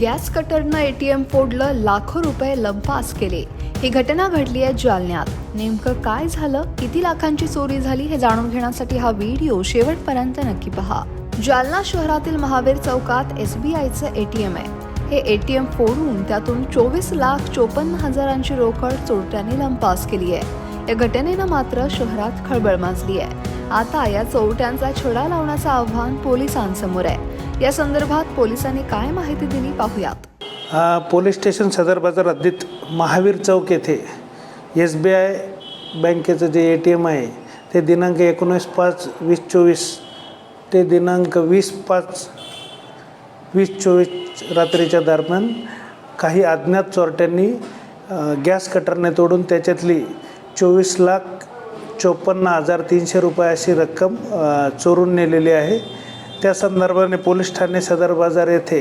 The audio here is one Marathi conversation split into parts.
गॅस कटरनं एटीएम फोडलं लाखो रुपये लंपास केले. ही घटना घडली आहे जालन्यात. नेमकं काय झालं? किती लाखांची चोरी झाली हे जाणून घेण्यासाठी हा व्हिडिओ शेवटपर्यंत नक्की पहा. जालना शहरातील महावीर चौकात एस बी आयचं एटीएम आहे. हे एटीएम फोडून त्यातून चोवीस लाख चोपन्न हजारांची रोकड चोरट्यांनी लंपास केली आहे. या घटनेनं मात्र शहरात खळबळ माजली आहे. आता या चोरट्यांचा छडा लावण्याचं आव्हान पोलिसांसमोर आहे. या संदर्भात पोलिसांनी काय माहिती दिली पाहूयात. पोलीस स्टेशन सदर बाजार हद्दीत महावीर चौक येथे एस बी आय बँकेचं जे ए टी एम आहे ते दिनांक एकोणीस पाच वीस चोवीस ते दिनांक वीस पाच वीस चोवीस रात्रीच्या दरम्यान काही अज्ञात चोरट्यांनी गॅस कटरने तोडून त्याच्यातली चोवीस लाख चोपन्न हजार तीनशे रुपये अशी रक्कम चोरून नेलेली आहे. त्या संदर्भाने पोलीस ठाणे सदर बाजार येथे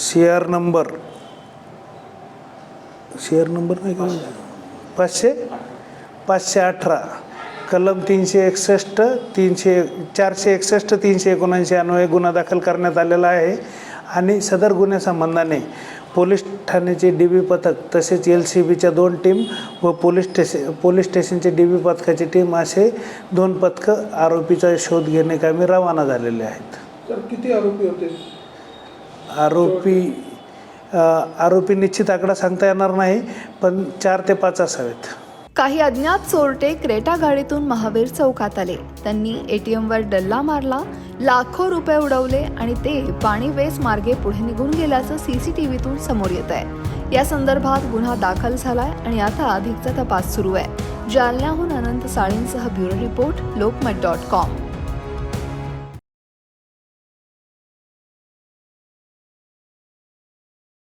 शेअर नंबर शेअर नंबर नाही का? पाचशे पाचशे अठरा कलम तीनशे एकसष्ट तीनशे चारशे एकसष्ट तीनशे एकोणऐंशी अन्वये गुन्हा दाखल करण्यात आलेला आहे. आणि सदर गुन्ह्यासंबंधाने पोलीस ठाण्याचे डी बी पथक तसेच एल सी बीच्या दोन टीम व पोलीस स्टेशन पोलीस स्टेशनचे डी बी पथकाची टीम असे दोन पथकं आरोपीचा शोध घेणे कामी रवाना झालेले आहेत. तर किती आरोपी होते? आरोपी आरोपी निश्चित आकडा सांगता येणार नाही पण चार ते पाच असावेत. काही अज्ञात चोरटे क्रेटा गाडीतून महावीर चौकात आले. त्यांनी एटीएमवर डल्ला मारला लाखो रुपये उडवले आणि ते पाणी वेस मार्गे पुढे निघून गेल्याचं सीसीटीव्हीतून समोर येत आहे. या संदर्भात गुन्हा दाखल झालाय आणि आता अधिकचा तपास सुरू आहे. जालन्याहून Anant साळींसह bureau report Lokmat dot com.